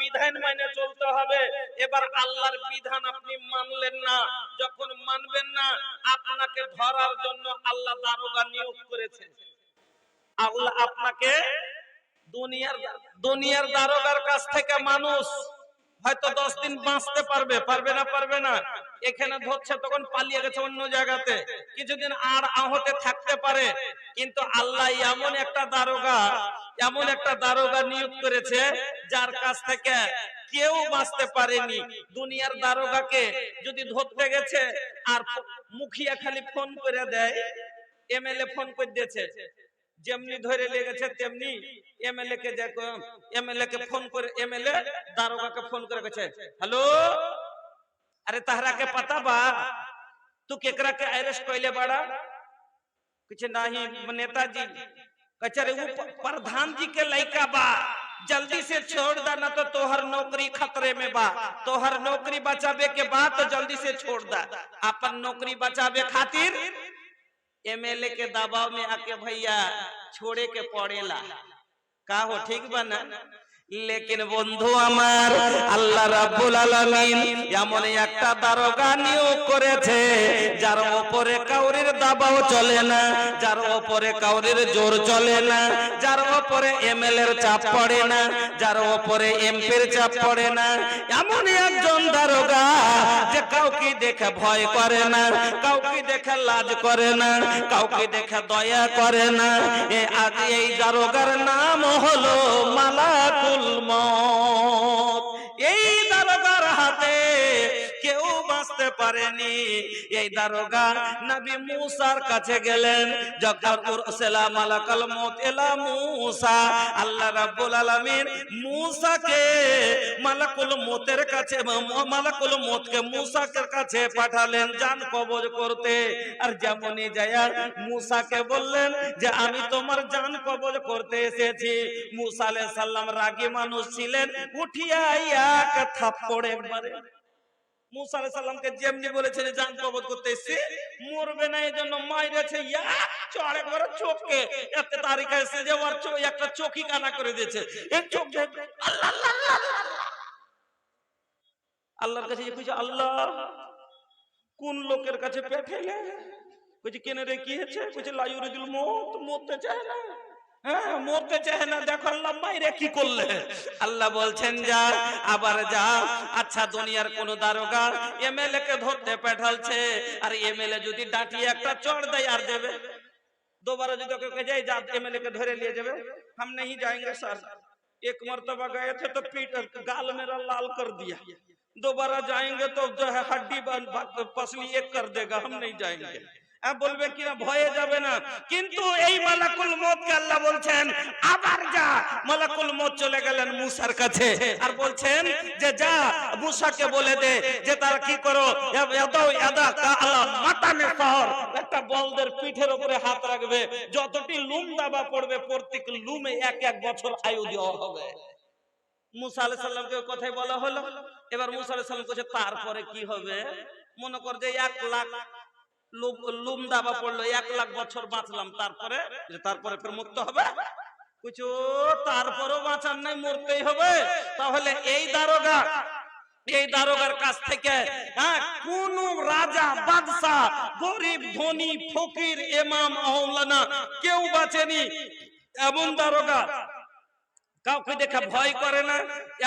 বিধান মেনে চলতে হবে, এবার আল্লাহর বিধান আপনি মানলেন না, যখন মানবেন না, আপনাকে ধরার জন্য আল্লাহ দারোগা নিয়োগ আল্লাহ আপনাকে দুনিয়ার দুনিয়ার দারোগার কাছ থেকে মানুষ হয়তো দশ দিন বাঁচতে পারবে পারবে না পারবে না। এখানে ধরছে, তখন পালিয়ে গেছে অন্য জায়গাতে। কিছুদিন আর আহতে থাকতে পারে, কিন্তু আল্লাহ এমন একটা দারোগা এমন একটা দারোগা নিয়োগ করেছে যার কাছ থেকে কেউ বাঁচতে পারেনি দুনিয়ার দারোগাকে যদি ধরতে গেছে আর মুখিয়া খালি ফোন করে দেয় এমএলএ ফোন করে দিয়েছে যেমনি ধরে লেগেছে তেমনি এমএলএ কে দেখো এমএলএ কে ফোন করে এমএলএ দারোগাকে ফোন করে গেছে হ্যালো अरे तहरा के पता बा तू केकरा के अरेस्ट कइले बाड़ा कुछ नहीं नेताजी कचरे वो प- प्रधान जी के लइका बा जल्दी से छोड़ दा ना तो तोहर नौकरी खतरे में बा तोहर नौकरी बचावे के बाद तो जल्दी से छोड़ दा अपन नौकरी बचावे खातिर एमएलए के दबाव में आके भैया छोड़े के पड़ेला का हो ठीक बा ना লেকিন বন্ধু আমার, আল্লাহ রাব্বুল আলামিন এমন একটা দারোগা নিয়োগ করেছে, যার উপরে কাউরির দাবাও চলে না, যার উপরে কাউরির জোর চলে না, যার উপরে এমএলএর চাপ পড়ে না, যার উপরে এমপির চাপ পড়ে না। এমন একজন দারোগা যে কাউকে দেখে ভয় করে না, কাউকে দেখে লাজ করে না, কাউকে দেখে দয়া করে না। এই দারোগার নাম হলো মালাকুল মত। কেউ বাঁচতে পারেনি। এই দারোগা নবী মুসার কাছে গেলেন। যখন উরসিলা মালাকাল মত এলা মুসা, আল্লাহ রাব্বুল আলামিন মুসাকে মালাকুল মতের কাছে, মালাকুল মতকে মুসাকে কাছে পাঠালেন জান কবজ করতে। আর যেমনই যায় মুসাকে বললেন যে, আমি তোমার জান কবজ করতে এসেছি। মুসা আলাইহিস সালাম রাগী মানুষ ছিলেন, উঠিয়া এক থাপ্পড় একবারে মুসা আলাইহিস সালামকে যেমনি বলেছে যে জান কবজ করতে এসেছি। মরবে না এই জন্য মাইরেছে ইয়া চড়ে করে চোখকে। এত তারিখা এসে যে ওর চোখ একটা চোখই কানা করে দিয়েছে। এই চোখ আল্লাহ আল্লাহ আল্লাহ, আল্লাহ। আল্লাহর কাছে কইছে আল্লাহ কোন লোকের কাছে পেঠাইলে কইছে কেন রে কি হয়েছে? কইছে লাইউরিদুল মত মরতে চায় না। মুখে চেহারা দেখো আল্লাহ মাইরে কি করলে? আল্লাহ বলছেন যা আবার যা আচ্ছা দুনিয়ার কোন দারোগা এমএলএ কে ধরতে পাঠালছে আর এমএলএ যদি ডাঁটি একটা চড় দেয় আর দেবে دوبارہ جو کہ جائے جا ایم کے دھرے لیے جائے ہم نہیں جائیں گے سر ایک مرتبہ گئے تھے تو پیٹ گال میرا لال کر دیا دوبارہ جائیں گے تو جو ہے ہڈی پسلی ایک کر دے گا ہم نہیں جائیں گے বলবে কিনা ভয়ে যাবে না কিন্তু এই মালাকুল মতকে আল্লাহ বলছেন আবার যা মালাকুল মত চলে গেলেন মুসার কাছে আর বলছেন যে যা মুসাকে বলে দে যে তারা কি করো মাতানে শহর একটা বলদের পিঠের উপরে হাত রাখবে যতটি লুম দাবা পড়বে প্রত্যেক লুমে এক এক বছর আয়ু দেওয়া হবে মুসা সালামকে কথাই বলা হলো এবার মুসা আলাইহিস সালাম বলছে তারপরে কি হবে মনে কর যে এক লাখ লুম- দাবা পড়ল এক লাখ বছর বাঁচলাম। তারপরে? তারপরে ফের মুক্ত হবে? কিছু তারপরেও বাঁচার নাই মরতেই হবে। তাহলে এই দারোগা এই দারোগার কাছ থেকে হ্যাঁ, কোন রাজা বাদশাহ গরিব ধনী ফকির এমাম আহলানা কেউ বাঁচেনি। এমন দারোগা কাউকে দেখে ভয় করে না,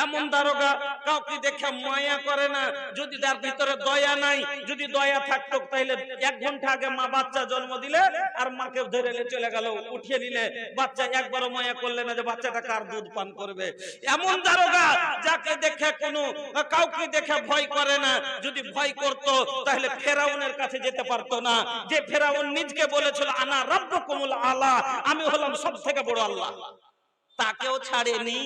এমন দারোগা কাউকে দেখে মায়া করে না। যদি তার ভিতরে দয়া নাই, যদি দয়া থাকতো তাহলে এক ঘণ্টা আগে মা বাচ্চা জন্ম দিলে আর মাকে ধরে চলে গেল, উঠিয়ে নিলে। বাচ্চা একবারও মায়া করলে না যে বাচ্চাটা কার দুধ পান করবে। এমন দারোগা যাকে দেখে কোনো, কাউকে দেখে ভয় করে না। যদি ভয় করত তাহলে ফেরাউনের কাছে যেতে পারতো না। যে ফেরাউন নিজকে বলেছিল, আনা রব্বকুমুল আলা আমি হলাম সব থেকে বড় আল্লাহ। তাকেও ছাড়েনি,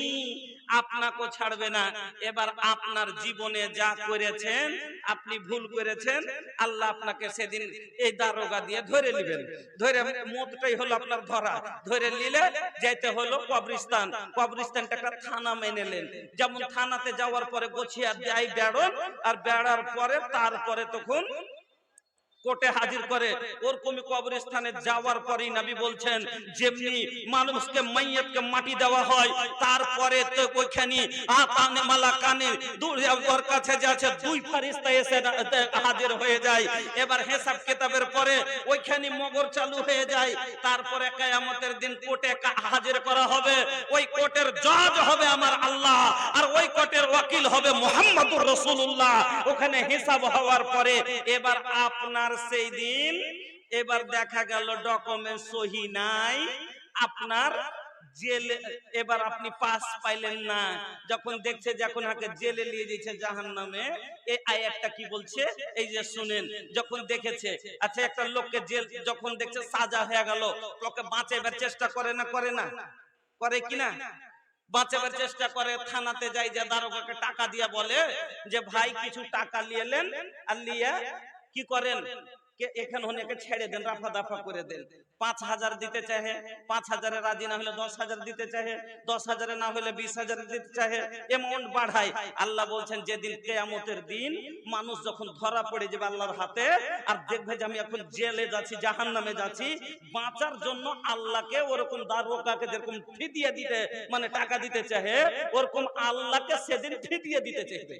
আপনাকেও ছাড়বে না। এবার আপনার জীবনে যা করেছেন, আপনি ভুল করেছেন, আল্লাহ আপনাকে সেদিন এই দারোগা দিয়ে ধরে নেবেন। ধরে মতটাই হলো আপনার ধরা। ধরে নিলে যেতে হলো কবরিস্তান কবরিস্তানটা একটা থানা মেনে নেন। যেমন থানাতে যাওয়ার পরে গোছিয়া দেয় বেড়ন, আর বেড়ার পরে তারপরে তখন কোর্টে হাজির করে ওরকমই কবরস্থানে যাওয়ার পরেই নবী বলছেন, যেমনি মানুষকে মাইয়াতকে মাটি দেওয়া হয়, তারপরে তো ওইখানে আতানে মালাকানে দূর ওর কাছে যে আছে, দুই ফারিস্তা এসে হাজির হয়ে যায়। এবার হিসাব কিতাবের পরে ওইখানে মগর চালু হয়ে যায়। তারপরে কিয়ামতের দিন কোর্টে হাজির করা হবে। ওই কোর্টের জজ হবে আমার আল্লাহ, আর ওই কোর্টের ওয়াকিল হবে মুহাম্মদুর রাসূলুল্লাহ। ওখানে হিসাব হওয়ার পরে এবার আপনার সেই দিন, এবার দেখা গেল ডকুমেন্ট সহি নাই, আপনার জেলে, এবার আপনি পাস পাইলেন না। যখন দেখছে যখন আগে জেলে নিয়ে দিয়েছে জাহান নামে এই আয়াতটা কি বলছে? এই যে শুনেন, যখন দেখেছে আচ্ছা একটা লোককে জেল, যখন দেখছে সাজা হয়ে গেল লোকে বাঁচাইবার চেষ্টা করে না করে না? করে কিনা বাঁচাবার চেষ্টা করে, থানাতে যাই যে দারোগাকে টাকা দিয়া বলে যে, ভাই, কিছু টাকা লিয়েলেন আর লিয়া কি করেন? এখানে ছেড়ে দেন, রাফা দাফা করে দেন। পাঁচ হাজার দিতে চাহে, পাঁচ হাজারে রাজি না হলে দশ হাজার দিতে চাহে, দশ হাজারে না হলে বিশ হাজারে দিতে চাহে বাড়ায়। আল্লাহ বলছেন কেয়ামতের দিন মানুষ যখন ধরা পড়ে যাবে আল্লাহর হাতে, আর দেখবে যে আমি এখন জেলে যাচ্ছি জাহান নামে যাচ্ছি, বাঁচার জন্য আল্লাহকে ওরকম দারোগাকে যেরকম ফিদিয়ে দিতে মানে টাকা দিতে চাহে, ওরকম আল্লাহকে সেদিন ফিদিয়ে দিতে চাইবে।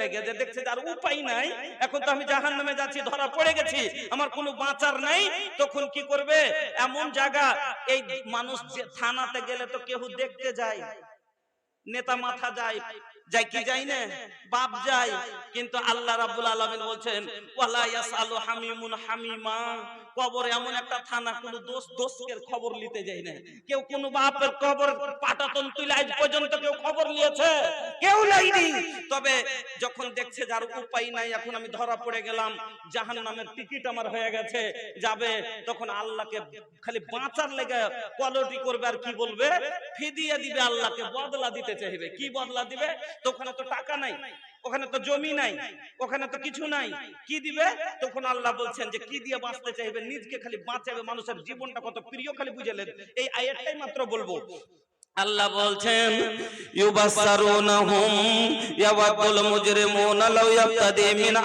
লেগে যে দেখছে আর উপায় নাই এখন তো আমি জাহান নামে যাচ্ছি ধরা পড়ে গেছি। আমার কোনো বাঁচার নাই তখন কি করবে? এমন জায়গা এই মানুষ থানাতে গেলে তো কেউ দেখতে যায়। নেতা মাথা যায় যাই কি যাই না? বাপ যায়। কিন্তু আল্লাহ রাব্বুল আলামিন বলছেন ওয়ালা ইয়াসালু হামিমুন হামিমা। কবর এমন একটা থানা, কোন দোষ দোষের খবর নিতে যায় না কেউ কোন বাপের কবর পাটাতন তুলে আজ পর্যন্ত কেউ খবর নিয়েছে? কেউ নেয়নি। তবে যখন দেখছে যার উপায় নাই, এখন আমি ধরা পড়ে গেলাম, জাহান্নামের টিকিট আমার হয়ে গেছে, যাবে, তখন আল্লাহকে খালি বাঁচার লেগে কলটি করবে আর কি বলবে? ফিদিয়ে দিবে আল্লাহকে, বদলা দিতে চাইবে। কি বদলা দিবে? তখন তো টাকা নাই। ওখানে তো জমি নাই, ওখানে তো কিছু নাই। কি দিবে? তখন আল্লাহ বলছেন যে, কি দিয়ে বাঁচতে চাইবে? নিজকে খালি বাঁচাবে মানুষের জীবনটা কত প্রিয় খালি বুঝেলেন। এই আয়াতটাই মাত্র বলব। আল্লাহ বলছেন মুজরিমুনা লাউ মিন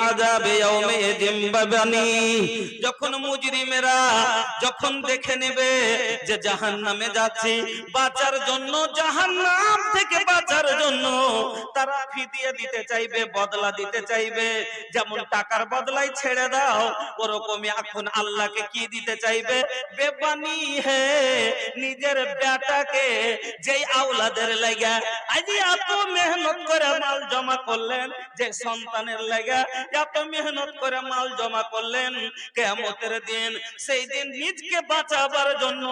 যখন মুজরিমেরা যখন দেখে নেবে যে জাহান্নামে যাচ্ছে, বাঁচার জন্য জাহান্নাম থেকে বাঁচার জন্য তারা ফিদিয়ে দিতে চাইবে, বদলা দিতে চাইবে। যেমন টাকার বদলাই ছেড়ে দাও, ওরকমই এখন আল্লাহকে কি দিতে চাইবে? বেবানি হে নিজের বেটাকে, যেই আওলাদের লাগা আজ এত মেহনত করে মাল জমা করলেন, যে সন্তানের লাগা এত মেহনত করে মাল জমা করলেন কেমতের দিন সেই দিন নিজকে বাঁচাবার জন্য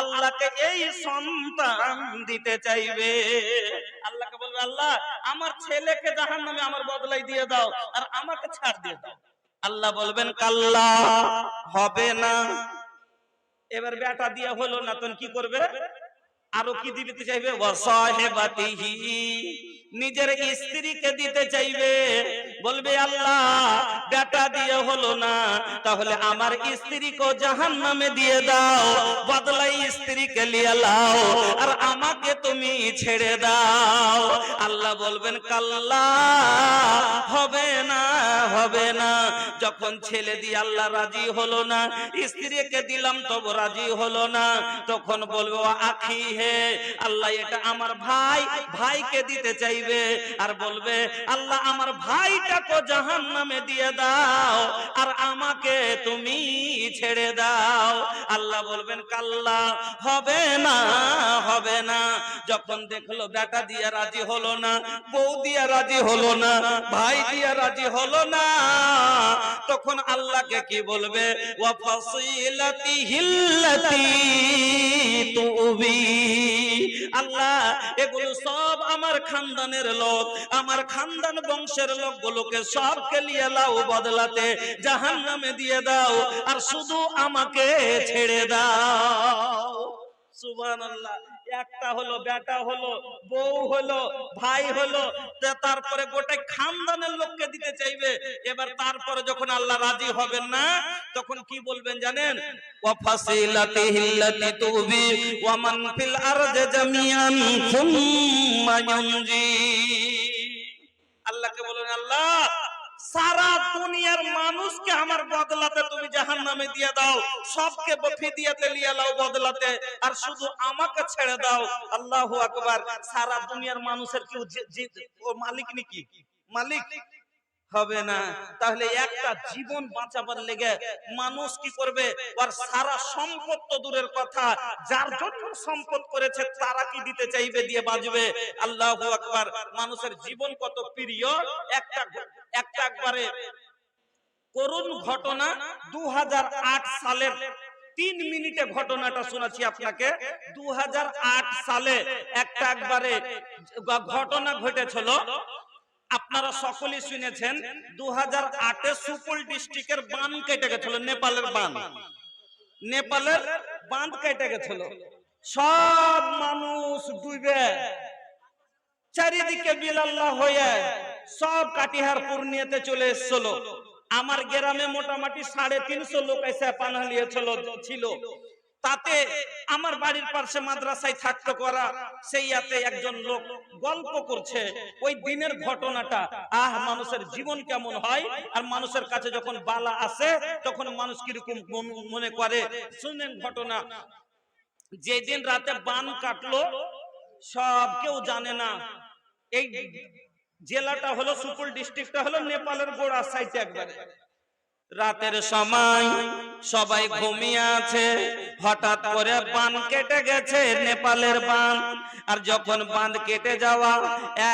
আল্লাহকে এই সন্তান দিতে চাইবে। আল্লাহকে বলবে, আল্লাহ আমার ছেলেকে জাহান নামে আমার বদলাই দিয়ে দাও আর আমাকে ছাড় দিয়ে দাও। আল্লাহ বলবেন, কাল্লা, হবে না। এবার বেটা দিয়ে হলো না, তখন কি করবে? আরও কি দিতে চাইবে? নিজের স্ত্রীকে দিতে চাইবে। বলবে, আল্লাহ, বেটা দিয়ে হলো না। তাহলে আমার স্ত্রীকে জাহান নামে দিয়ে দাও। বদলাই স্ত্রীকে লিয়ে লাও আর আমাকে তুমি ছেড়ে দাও। আল্লাহ বলবেন, কাল্লা, হবে না হবে না। যখন ছেলে দিয়ে আল্লাহ রাজি হলো না, স্ত্রীকে দিলাম, তবু রাজি হলো না। তখন বলব আখি হে, আল্লাহ এটা আমার ভাই, ভাইকে দিতে চাইবে। আর বলবে, আল্লাহ আমার ভাইটাকে জাহান নামে দিয়ে দাও, আর আমাকে তুমি ছেড়ে দাও। আল্লাহ বলবেন, কাল্লা, হবে না হবে না। যখন দেখল বেটা দিয়ে রাজি হলো না, বউ দিয়ে রাজি হলো না, ভাই দিয়ে রাজি হলো না, তখন আল্লাহকে কি বলবে? আল্লাহ, এগুলো সব আমার খানদানের লোক, আমার খানদান বংশের লোকগুলোকে সবকে নিয়ে লাও বদলাতে, জাহান্নামে দিয়ে দাও, আর শুধু আমাকে ছেড়ে দাও। সুবহানাল্লাহ। একটা হলো, বেটা হলো, বউ হলো, ভাই হলো তারপরে গোটা খানদানের লোককে দিতে চাইবে। এবার তারপরে যখন আল্লাহ রাজি হবেন না, তখন কি বলবেন জানেন? ওয়া ফিল আরদি জামিয়ান আল্লাহকে বলেন আল্লাহ সারা দুনিয়ার মানুষকে আমার বদলাতে তুমি জাহান নামে দিয়ে দাও। সবকে ফিদিয়াতে লিয়ে লাও বদলাতে। আর শুধু আমাকে ছেড়ে দাও। আল্লাহু আকবার। সারা দুনিয়ার মানুষের কেউ যে- যে- ও মালিক নাকি? মালিক। হবে না। তাহলে একটা জীবন বাঁচাবার লেগে মানুষ কি করবে? আর সারা সম্পদ তো দূরের কথা। যার জন্য সম্পদ করেছে তারা কি দিতে চাইবে দিয়ে বাজবে? আল্লাহু আকবার। মানুষের জীবন কত প্রিয়? একটা একটা একবারে করুণ ঘটনা দু হাজার আট সালের তিন মিনিটে ঘটনাটা শোনাচ্ছি আপনাকে। দু হাজার আট সালে একটা একবারে ঘটনা ঘটেছিল। আপনারা সকলেই শুনেছেন দু হাজার আটে সুপল ডিস্ট্রিক্টের বান কেটে গেছিল, নেপালের বান নেপালের বাঁধ কেটে গেছিল। সব মানুষ ডুবে। চারিদিকে বিলাল্লাহ হয়ে সব কাটিহার পূর্ণিয়াতে চলে এসেছিল। আমার গ্রামে মোটামুটি সাড়ে তিনশো লোক এসে পানা নিয়েছিল, ছিল। তাতে আমার বাড়ির পাশে মাদ্রাসায় থাকতো করা, সেই ইয়াতে একজন লোক গল্প করছে, ওই দিনের ঘটনাটা, আহ, মানুষের জীবন কেমন হয়? আর মানুষের কাছে যখন বালা আসে, তখন মানুষ কীরকম মন- করে, শুনেন ঘটনা, যেদিন রাতে বান কাটলো, সব কেউ জানে না, এই জেলাটা হলো সুপুল ডিস্ট্রিক্টটা হলো নেপালের গোড়া সাইডে একবারে। রাতের সময় সবাই ঘুমিয়ে আছে। হঠাৎ করে বান কেটে গেছে, নেপালের বান আর যখন বাঁধ কেটে যাওয়া,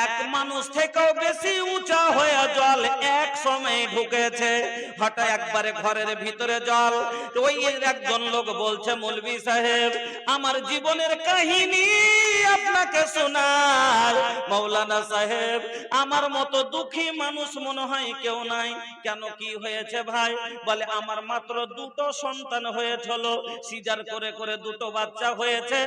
এক মানুষ থেকেও বেশি উঁচা হয়ে জল এক সময় ঢুকেছে। হঠাৎ একবারে ঘরের ভিতরে জল। ওই একজন লোক বলছে, মৌলভি সাহেব, আমার জীবনের কাহিনী আপনাকে শোনার মৌলানা সাহেব, আমার মতো দুঃখী মানুষ মনে হয় কেউ নাই। কেন কি হয়েছে ভাই? বলে আমার মাত্র দুটো সন্তান হয়েছিল। সিজার করে করে দুটো বাচ্চা হয়েছে,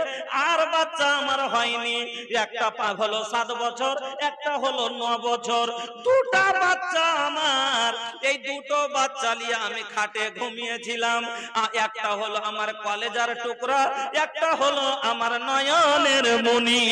আর বাচ্চা আমার হয়নি। একটা হলো সাত বছর, একটা হলো ন বছর। দুটা বাচ্চা আমার। এই দুটো বাচ্চা নিয়ে আমি খাটে ঘুমিয়েছিলাম একটা হলো আমার কলেজার টুকরা, একটা হলো আমার নয়নের মনি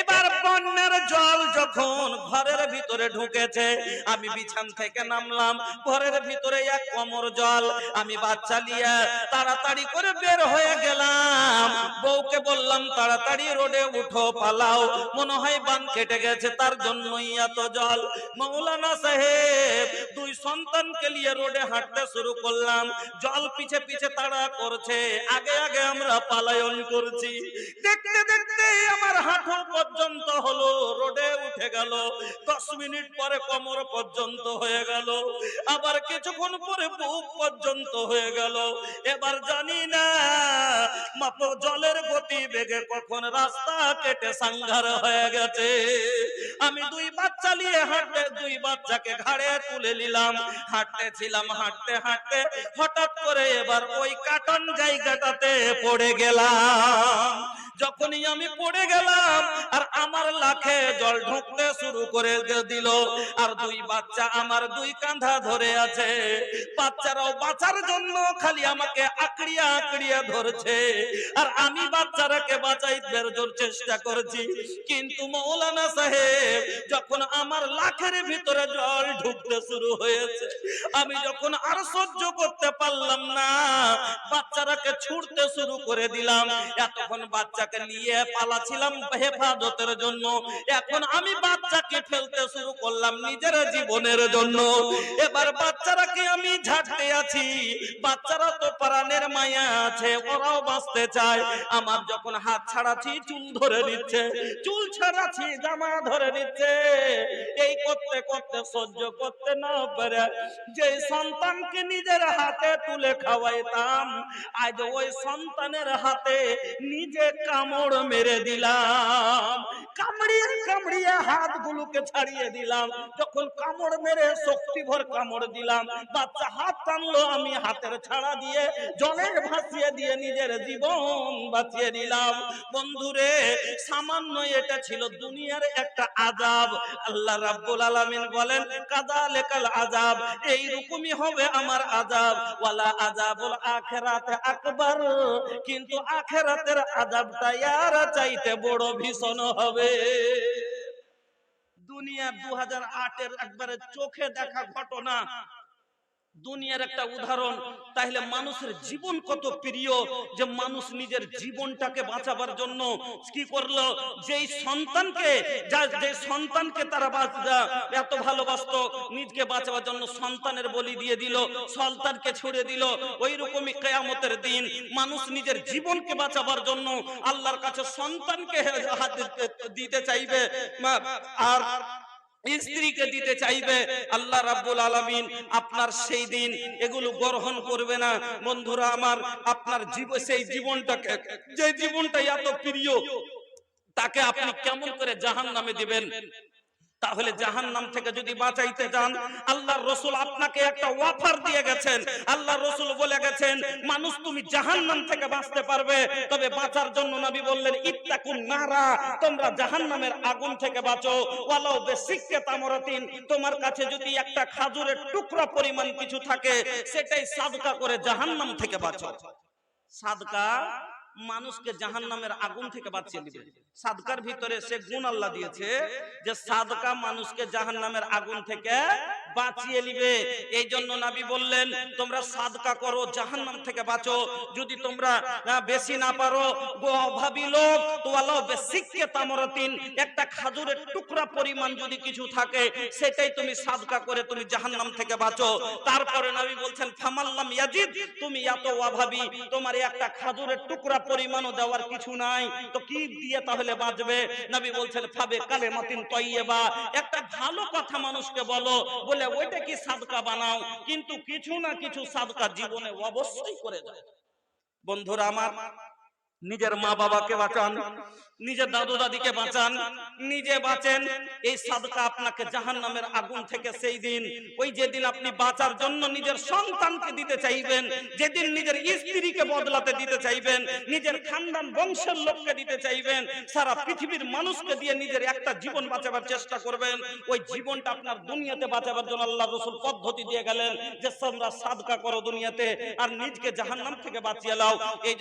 এবার বন্যার জল যখন ঘরের ভিতরে ঢুকেছে, আমি বিছান থেকে নামলাম, ঘরের ভিতরে এক কোমর জল, আমি বাচ্চা নিয়ে তাড়াতাড়ি করে বের হয়ে গেলাম। বউকে বললাম, তাড়াতাড়ি রোডে উঠো, পালাও। মনে হয় বান কেটে গেছে, তার জন্যই এত জল। মৌলানা সাহেব, দুই সন্তানকে নিয়ে রোডে হাঁটতে শুরু করলাম। জল পিছে পিছে তাড়া করছে। আগে আগে আমরা পালায়ন করছি। দেখতে দেখতে আমার হাঁটু পর্যন্ত হলো, রোডে উঠে গেল। দশ মিনিট পরে কোমর পর্যন্ত হয়ে গেল। আবার কিছুক্ষণ পরে বুক পর্যন্ত হয়ে গেল, এবার জানি না মাপ জলের গতি বেগে কখন রাস্তা কেটে সাঙ্গার হয়ে গেছে। আমি দুই বাচ্চা নিয়ে হাঁটতে, দুই বাচ্চাকে ঘাড়ে তুলে নিলাম। হাঁটতে ছিলাম হাঁটতে হাঁটতে হঠাৎ করে এবার ওই কাটন জায়গাটাতে পড়ে গেলাম। যখনই আমি পড়ে গেলাম, আর আমার লাখে জল ঢুকতে শুরু করে দিল, আর দুই বাচ্চা আমার দুই কাঁধা ধরে আছে। বাচ্চারাও বাঁচার জন্য খালি আমাকে আঁকড়িয়া আঁকড়িয়া ধরছে। আর আমি বাচ্চারাকে বাঁচাইতে জোর চেষ্টা করছি। কিন্তু মৌলানা সাহেব, যখন আমার লাখের ভিতরে জল ঢুকতে শুরু হয়েছে, আমি যখন আর সহ্য করতে পারলাম না, বাচ্চারাকে ছুটতে শুরু করে দিলাম। এতক্ষণ বাচ্চাকে নিয়ে পালাছিলাম হেফাজতের জন্য। এখন আমি বাচ্চাকে ফেলতে শুরু করলাম নিজের জীবনের জন্য। এবার বাচ্চারাকে আমি ঝাড়তে আছি। বাচ্চারা তো প্রাণের মায়া আছে, ওরাও বাঁচতে চায়। আমার যখন হাত ছাড়াচ্ছি, চুল ধরে নিচ্ছে। চুল ছাড়াচ্ছি, জামা ধরে নিচ্ছে। এই করতে করতে, সহ্য করতে না পারে। যে সন্তানকে নিজের হাতে তুলে খাওয়াইতাম, আজ ওই সন্তানের হাতে নিজে কামড় মেরে দিলাম। কামড়িয়ে কামড়িয়ে হাতগুলোকে ছাড়িয়ে দিলাম। যখন কামড় মেরে শক্তিভর কামড় দিলাম বাচ্চা হাত টানলো, আমি হাতের ছাড়া দিয়ে জলে ভাসিয়ে দিয়ে নিজের জীবন বাঁচিয়ে নিলাম। বন্ধুরে, সামান্য এটা ছিল দুনিয়ার একটা আজাব আল্লাহ রাব্বুল আলামিন বলেন কাদা লেকাল আজাব এই রকমই হবে আমার আজাব ওয়ালা আজাবুল আখিরাতে আকবার। কিন্তু আখিরাতের আজাবটা ইয়ার চাইতে বড় ভীষণ হবে। দুনিয়া দু হাজার আটের একবারে চোখে দেখা ঘটনা। দুনিয়ার একটা উদাহরণ, তাহলে মানুষের জীবন কত প্রিয় যে মানুষ নিজের জীবনটাকে বাঁচাবার জন্য কি করল? যেই সন্তানকে, যা- সন্তানকে তারা এত ভালোবাসতো, নিজকে বাঁচাবার জন্য সন্তানের বলি দিয়ে দিল, সন্তানকে ছুড়ে দিল ওই রকমই কেয়ামতের দিন মানুষ নিজের জীবনকে বাঁচাবার জন্য আল্লাহর কাছে সন্তানকে হাত দিতে চাইবে। আর স্ত্রীকে দিতে চাইবে, আল্লাহ রাব্বুল আলামিন আপনার সেই দিন এগুলো গ্রহণ করবে না। বন্ধুরা আমার, আপনার জীব, সেই জীবনটাকে, যে জীবনটা এত প্রিয়, তাকে আপনি কেমন করে জাহান নামে দিবেন? তাহলে জাহান নাম থেকে যদি বাঁচাইতে যান, আল্লাহর রসুল আপনাকে একটা অফার দিয়ে গেছেন। আল্লাহর রসুল বলে গেছেন, মানুষ তুমি জাহান নাম থেকে বাঁচতে পারবে, তবে বাঁচার জন্য নবী বললেন, ইত্তাকুন নারা, তোমরা জাহান নামের আগুন থেকে বাঁচো। ওয়ালাও বেসিককে তামরাতিন, তোমার কাছে যদি একটা খাজুরের টুকরা পরিমাণ কিছু থাকে, সেটাই সাদকা করে জাহান নাম থেকে বাঁচো। সাদকা মানুষকে জাহান নামের আগুন থেকে বাঁচিয়ে দিবে। সাদকার ভিতরে সে গুণ আল্লাহ দিয়েছে যে সাদকা মানুষকে জাহান নামের আগুন থেকে বাঁচিয়ে নিবে। এই জন্য নাবি বললেন, তোমরা সাদকা করো জাহান নাম থেকে বাঁচো। যদি তোমরা বেশি না পারো অভাবী লোক, তো আল্লাহ বেসিককে তামরাতিন, একটা খাজুরের টুকরা পরিমাণ যদি কিছু থাকে, সেটাই তুমি সাদকা করে তুমি জাহান্নাম থেকে বাঁচো। তারপরে নবী বলছেন ফামাল্লাম ইয়াজিদ, তুমি এত অভাবী, তোমার একটা খাজুরের টুকরা পরিমাণও দেওয়ার কিছু নাই। তো কি দিয়ে তাহলে বাঁচবে? নবী বলছেন, ফাবে কালে মাতিন তৈয়বা, একটা ভালো কথা মানুষকে বলো। বলে ওইটা কি সাদকা বানাও? কিন্তু কিছু না কিছু সাদকা জীবনে অবশ্যই করে দাও বন্ধুরা আমার নিজের মা বাবাকে বাঁচান, নিজের দাদু দাদিকে বাঁচান, নিজে বাঁচেন। এই সাদকা আপনাকে জাহান্নামের আগুন থেকে সেই দিন, ওই যেদিন আপনি বাঁচার জন্য নিজের সন্তানকে দিতে চাইবেন, যেদিন নিজের স্ত্রীকে বদলাতে দিতে চাইবেন, নিজের খানদান বংশের লোককে দিতে চাইবেন, সারা পৃথিবীর মানুষকে দিয়ে নিজের একটা জীবন বাঁচাবার চেষ্টা করবেন। ওই জীবনটা আপনার দুনিয়াতে বাঁচাবার জন্য আল্লাহ রসুল পদ্ধতি দিয়ে গেলেন যে তোমরা সাদকা করো দুনিয়াতে, আর নিজকে জাহান্নাম থেকে বাঁচিয়ে লাও। এই